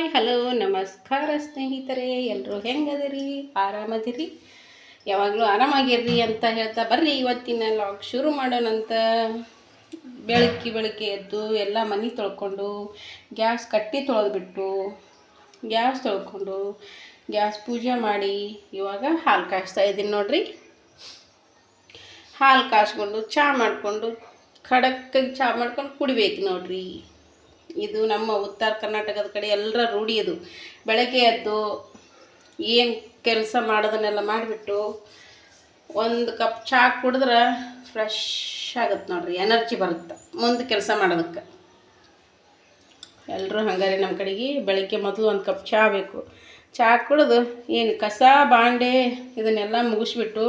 Hi, hello, ನಮಸ್ಕಾರ ಸ್ನೇಹಿತರೆ. ಎಲ್ಲರೂ ಹೆಂಗದಿರಿ? ಆರಾಮದಿರಿ? ಯಾವಾಗಲೂ ಆರಾಮಾಗಿರ್ರಿ ಅಂತ ಹೇಳ್ತಾ ಬರ್ರಿ. ಇವತ್ತಿನ ಲಾಗ್ ಶುರು ಮಾಡೋಣಂತ ಬೆಳಗ್ಗೆ ಬೆಳಗ್ಗೆ ಎದ್ದು ಎಲ್ಲ ಮನೆ ತೊಳ್ಕೊಂಡು, ಗ್ಯಾಸ್ ಕಟ್ಟಿ ತೊಳೆದ್ಬಿಟ್ಟು, ಗ್ಯಾಸ್ ತೊಳ್ಕೊಂಡು, ಗ್ಯಾಸ್ ಪೂಜೆ ಮಾಡಿ ಇವಾಗ ಹಾಲು ಕಾಯಿಸ್ತಾ ಇದ್ದೀನಿ ನೋಡ್ರಿ. ಹಾಲು ಕಾಯಿಸ್ಕೊಂಡು ಚಹಾ ಮಾಡಿಕೊಂಡು, ಖಡಕ್ಕಾಗಿ ಚಹಾ ಮಾಡ್ಕೊಂಡು ಕುಡಿಬೇಕು ನೋಡ್ರಿ. ಇದು ನಮ್ಮ ಉತ್ತರ ಕರ್ನಾಟಕದ ಕಡೆ ಎಲ್ಲರ ರೂಢಿ ಇದು. ಬೆಳಗ್ಗೆ ಎದ್ದು ಏನು ಕೆಲಸ ಮಾಡೋದನ್ನೆಲ್ಲ ಮಾಡಿಬಿಟ್ಟು ಒಂದು ಕಪ್ ಚಹಾ ಕುಡಿದ್ರೆ ಫ್ರೆಶ್ ಆಗುತ್ತೆ ನೋಡ್ರಿ ಎನರ್ಜಿ ಬರುತ್ತೆ. ಮುಂದೆ ಕೆಲಸ ಮಾಡೋದಕ್ಕೆ. ಎಲ್ಲರೂ ಹಂಗಾರೆ ನಮ್ಮ ಕಡೆಗೆ ಬೆಳಗ್ಗೆ ಮೊದಲು ಒಂದು ಕಪ್ ಚಹಾ ಬೇಕು. ಚಹಾ ಕುಡಿದು ಏನು ಕಸ, ಬಾಂಡೆ ಇದನ್ನೆಲ್ಲ ಮುಗಿಸ್ಬಿಟ್ಟು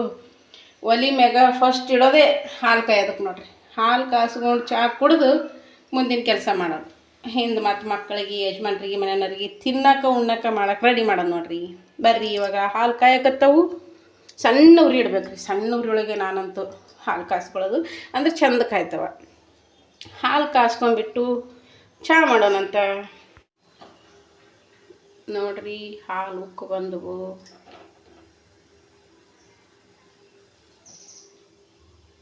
ಒಲಿ ಮ್ಯಾಗ ಫಸ್ಟ್ ಇಡೋದೇ ಹಾಲು ಕಾಯೋದಕ್ಕೆ ನೋಡ್ರಿ. ಹಾಲು ಕಾಸ್ಕೊಂಡು ಚಹಾ ಕುಡಿದು ಮುಂದಿನ ಕೆಲಸ ಮಾಡೋದು. ಹಿಂದೆ ಮತ್ತು ಮಕ್ಕಳಿಗೆ, ಯಜಮಾನ್ರಿಗೆ, ಮನೆಯವ್ರಿಗೆ ತಿನ್ನಕ್ಕೆ ಉಣ್ಣಕ್ಕೆ ಮಾಡಕ್ಕೆ ರೆಡಿ ಮಾಡೋದು ನೋಡ್ರಿ. ಬರ್ರಿ ಇವಾಗ ಹಾಲು ಕಾಯಕತ್ತವು. ಸಣ್ಣ ಉರಿ ಇಡ್ಬೇಕು ಸಣ್ಣ ಉರಿಯೊಳಗೆ ನಾನಂತೂ ಹಾಲು ಕಾಸ್ಕೊಳ್ಳೋದು ಅಂದ್ರೆ ಚಂದ ಕಾಯ್ತವ. ಹಾಲು ಕಾಸ್ಕೊಂಡ್ಬಿಟ್ಟು ಚಹಾ ಮಾಡೋಣಂತ ನೋಡ್ರಿ ಹಾಲು ಉಕ್ಕು ಬಂದವು.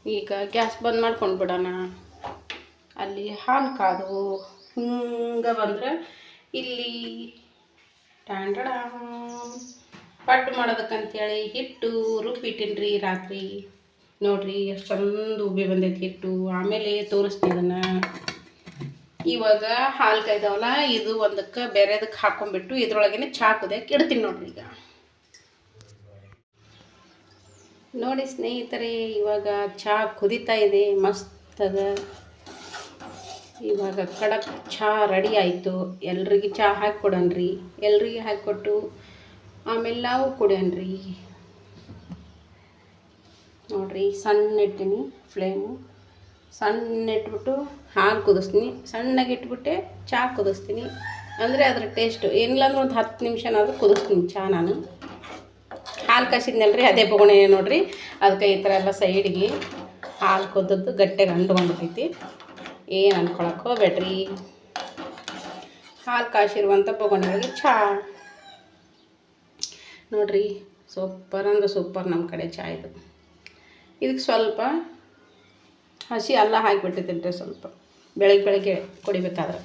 ಈಗ ಗ್ಯಾಸ್ ಬಂದ್ ಮಾಡ್ಕೊಂಡು ಬಿಡೋಣ. ಅಲ್ಲಿ ಹಾಲು ಕಾದವು ಹಿಂಗೆ ಬಂದ್ರೆ ಇಲ್ಲಿ ಟ್ಯಾಂಡಡ ಪಡ್ಡು ಮಾಡೋದಕ್ಕಂತೇಳಿ ಹಿಟ್ಟು ರುಬ್ಬಿಟ್ಟಿನ್ರಿ ರಾತ್ರಿ. ನೋಡ್ರಿ ಎಷ್ಟು ಚಂದ ಉಬ್ಬಿ ಬಂದೈತಿ ಹಿಟ್ಟು. ಆಮೇಲೆ ತೋರಿಸ್ತೀನಿ ಅದನ್ನ ಇವಾಗ ಹಾಲು ಕಾಯ್ದವಲ್ಲ, ಇದು ಒಂದಕ್ಕೆ ಬೇರೆದಕ್ಕೆ ಹಾಕೊಂಡ್ಬಿಟ್ಟು ಇದ್ರೊಳಗೇನೆ ಚಹಾ ಕುದಿಯಕ್ಕೆ ಇಡ್ತೀನಿ ನೋಡ್ರಿ ಈಗ. ನೋಡಿ ಸ್ನೇಹಿತರೆ, ಇವಾಗ ಚಹಾ ಕುದೀತಾ ಇದೆ, ಮಸ್ತ್ ಅದ. ಇವಾಗ ಕಡಕ್ ಚಹಾ ರೆಡಿ ಆಯಿತು. ಎಲ್ರಿಗೆ ಚಹಾ ಹಾಕಿ ಎಲ್ರಿಗೆ ಹಾಕಿಕೊಟ್ಟು ಆಮೇಲೆ ನಾವು ಕುಡಿಯೋಣ್ರಿ ನೋಡ್ರಿ, ಸಣ್ಣ ಇಟ್ಟಿನಿ ಫ್ಲೇಮು ಸಣ್ಣ ಇಟ್ಬಿಟ್ಟು ಹಾಲು ಕುದಿಸ್ತೀನಿ. ಸಣ್ಣಗೆ ಇಟ್ಬಿಟ್ಟೆ ಚಹಾ ಕುದಿಸ್ತೀನಿ. ಅಂದರೆ ಅದ್ರ ಟೇಸ್ಟು ಏನಿಲ್ಲ ಅಂದ್ರೆ ಒಂದು ಹತ್ತು ನಿಮಿಷನಾದರೂ ಕುದಿಸ್ತೀನಿ ಚಹಾ ನಾನು. ಹಾಲು ಕಾಸಿದ್ನಲ್ರಿ, ಅದೇ ಬೊಗಣೆ ನೋಡಿರಿ. ಅದಕ್ಕೆ ಈ ಥರ ಎಲ್ಲ ಸೈಡ್ಗೆ ಹಾಲು ಕುದ್ದದ್ದು ಗಟ್ಟೆಗೆ ಅಂಟ್ಕೊಂಡ್ಬಿಟ್ಟೈತಿ ಏನು ಅನ್ಕೊಳಕ್ಕೆ ಹೋಗ್ಬೇಡ್ರಿ ಹಾಲು ಕಾಯಿಸಿರುವಂಥ ಬೊಗಣೆಗಳಿಗೆ ಚಹಾ ನೋಡ್ರಿ, ಸೂಪರ್ ಅಂದ್ರೆ ಸೂಪರ್ ನಮ್ಮ ಕಡೆ ಚಹಾ ಇದು. ಇದಕ್ಕೆ ಸ್ವಲ್ಪ ಹಸಿ ಅಲ್ಲ ಹಾಕಿಬಿಟ್ಟಿದ್ದೀನಿ ಸ್ವಲ್ಪ. ಬೆಳಗ್ಗೆ ಬೆಳಗ್ಗೆ ಕುಡಿಬೇಕಾದ್ರೆ.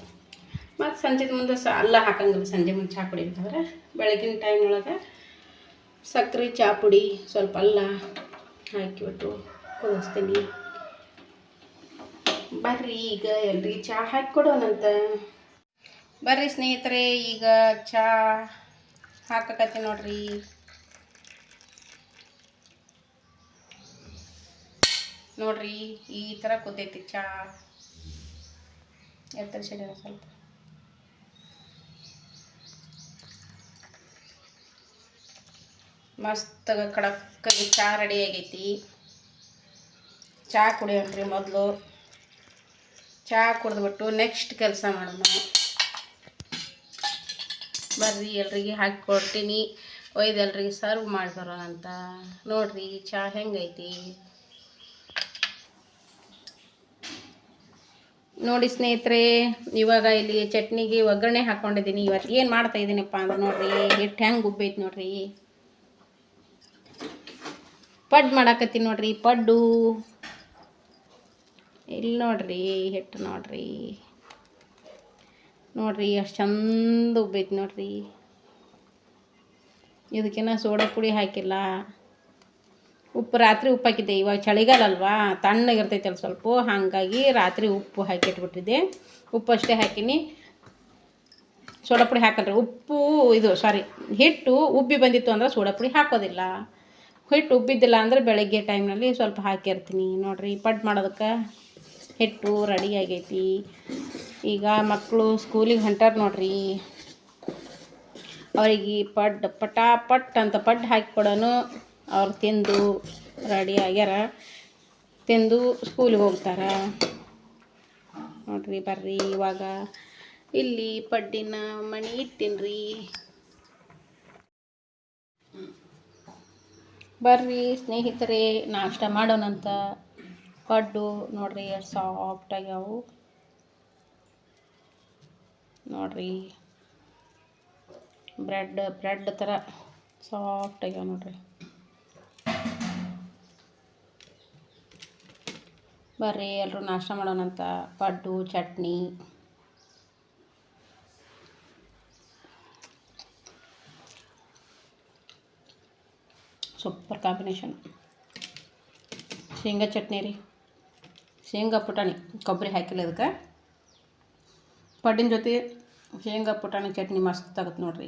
ಮತ್ತು ಸಂಜೆ ಮುಂದೆ ಸ ಅಲ್ಲ ಹಾಕಂಗಿಲ್ಲ, ಸಂಜೆ ಮುಂದೆ ಚಹಾ ಕುಡಿಬೇಕಾದ್ರೆ. ಬೆಳಗಿನ ಟೈಮ್ನೊಳಗೆ ಸಕ್ಕರೆ ಚಹಾ ಪುಡಿ ಸ್ವಲ್ಪ ಅಲ್ಲ ಹಾಕಿಬಿಟ್ಟು ಕುದಿಸ್ತೀನಿ. ಬರ್ರಿ, ಈಗ ಎಲ್ರಿಗೆ ಚಹಾ ಹಾಕಿ ಕೊಡೋಣಂತ ಬರ್ರಿ ಸ್ನೇಹಿತರೆ, ಈಗ ಚಹಾ ಹಾಕಕತ್ತಿ ನೋಡ್ರಿ. ನೋಡ್ರಿ, ಈ ಥರ ಕುದೈತಿ ಚಹಾ ಎತ್ತರ ಸೈಡ್ ಸ್ವಲ್ಪ. ಮಸ್ತ್ ಕಡಕ್ಕಾಗಿ ಚಹಾ ರೆಡಿ ಆಗೈತಿ. ಚಹಾ ಕುಡಿಯೋಣ್ರಿ ಮೊದಲು. ಚಹಾ ಕುಡಿದ್ಬಿಟ್ಟು ನೆಕ್ಸ್ಟ್ ಕೆಲಸ ಮಾಡೋಣ. ಬರ್ರಿ, ಎಲ್ರಿಗೆ ಹಾಕಿ ಕೊಡ್ತೀನಿ. ಒಯ್ದು ಎಲ್ರಿಗೆ ಸರ್ವ್ ಮಾಡಿ ಬರೋಣ ಅಂತ. ನೋಡ್ರಿ ಚಹಾ ಹೆಂಗೈತಿ? ನೋಡಿ ಸ್ನೇಹಿತರೆ, ಇವಾಗ ಇಲ್ಲಿ ಚಟ್ನಿಗೆ ಒಗ್ಗರಣೆ ಹಾಕ್ಕೊಂಡಿದ್ದೀನಿ ಇವತ್ತು ಏನು ಮಾಡ್ತಾ ಇದ್ದೀನಪ್ಪ ಅಂದ್ರೆ ನೋಡ್ರಿ. ಹಿಟ್ಟು ಹೆಂಗೆ ಉಬ್ಬೈತಿ ನೋಡ್ರಿ. ಪಡ್ ಮಾಡಾಕತ್ತೀನಿ ನೋಡ್ರಿ, ಪಡ್ಡು. ಇಲ್ಲಿ ನೋಡ್ರಿ ಹಿಟ್ಟು ನೋಡ್ರಿ. ನೋಡ್ರಿ, ಎಷ್ಟು ಚಂದ ಉಬ್ಬೈತಿ ನೋಡ್ರಿ. ಇದಕ್ಕಿನ್ನ ಸೋಡಾ ಪುಡಿ ಹಾಕಿಲ್ಲ. ಉಪ್ಪು ರಾತ್ರಿ ಉಪ್ಪು ಹಾಕಿದ್ದೆ, ಇವಾಗ ಚಳಿಗಾಲ ಅಲ್ವಾ ತಣ್ಣಗಿರ್ತೈತಲ್ಲ ಸ್ವಲ್ಪ. ಹಾಗಾಗಿ ರಾತ್ರಿ ಉಪ್ಪು ಹಾಕಿಟ್ಬಿಟ್ಟಿದ್ದೆ. ಉಪ್ಪು ಅಷ್ಟೇ ಹಾಕಿನಿ. ಸೋಡಾ ಪುಡಿ ಹಾಕಲ್ರಿ. ಉಪ್ಪು, ಇದು ಸಾರಿ ಹಿಟ್ಟು ಉಬ್ಬಿ ಬಂದಿತ್ತು ಅಂದ್ರೆ ಸೋಡಾ ಪುಡಿ ಹಾಕೋದಿಲ್ಲ. ಹಿಟ್ಟು ಉಬ್ಬಿದ್ದಿಲ್ಲ ಅಂದರೆ ಬೆಳಗ್ಗೆ ಟೈಮ್ನಲ್ಲಿ ಸ್ವಲ್ಪ ಹಾಕಿರ್ತೀನಿ ನೋಡಿರಿ ಪಡ್ ಮಾಡೋದಕ್ಕೆ. ಹಿಟ್ಟು ರೆಡಿ ಆಗೈತಿ. ಈಗ ಮಕ್ಕಳು ಸ್ಕೂಲಿಗೆ ಹೊಂಟಾರ ನೋಡ್ರಿ. ಅವರಿಗೆ ಪಡ್ ಪಟಾಪಟ್ ಅಂತ ಪಡ್ ಹಾಕಿ ಕೊಡೋನು ಅವ್ರು ತಿಂದು ರೆಡಿ ಆಗ್ಯಾರ. ತಿಂದು ಸ್ಕೂಲಿಗೆ ಹೋಗ್ತಾರ. ನೋಡ್ರಿ ಬರ್ರಿ ಇವಾಗ. ಇಲ್ಲಿ ಪಡ್ಡಿನ ಮಣಿ ಇಟ್ಟಿನ್ರಿ. ಬರ್ರಿ ಸ್ನೇಹಿತರೆ, ನಾಷ್ಟ ಮಾಡೋಣಂತ. ಪಡ್ಡು ನೋಡ್ರಿ ಎಷ್ಟು ಸಾಫ್ಟ್ ಆಗ್ಯಾವು. ನೋಡ್ರಿ. ಬ್ರೆಡ್ ಬ್ರೆಡ್ ಥರ ಸಾಫ್ಟ್ ಆಗ್ಯಾವ ನೋಡ್ರಿ. ಬರ್ರಿ ಎಲ್ಲರೂ ನಾಷ್ಟ ಮಾಡೋಣಂತ ಪಡ್ಡು ಚಟ್ನಿ. Super combination. ಶೇಂಗಾ ಚಟ್ನಿ ರೀ. ಶೇಂಗಾ ಪುಟಾಣಿ ಕೊಬ್ಬರಿ ಹಾಕಿಲ್ಲ ಅದಕ್ಕೆ ಪಡ್ಡಿನ ಜೊತೆ ಶೇಂಗಾ ಪುಟಾಣಿ ಚಟ್ನಿ ಮಸ್ತ್ ಆಗತ್ತೆ ನೋಡ್ರಿ.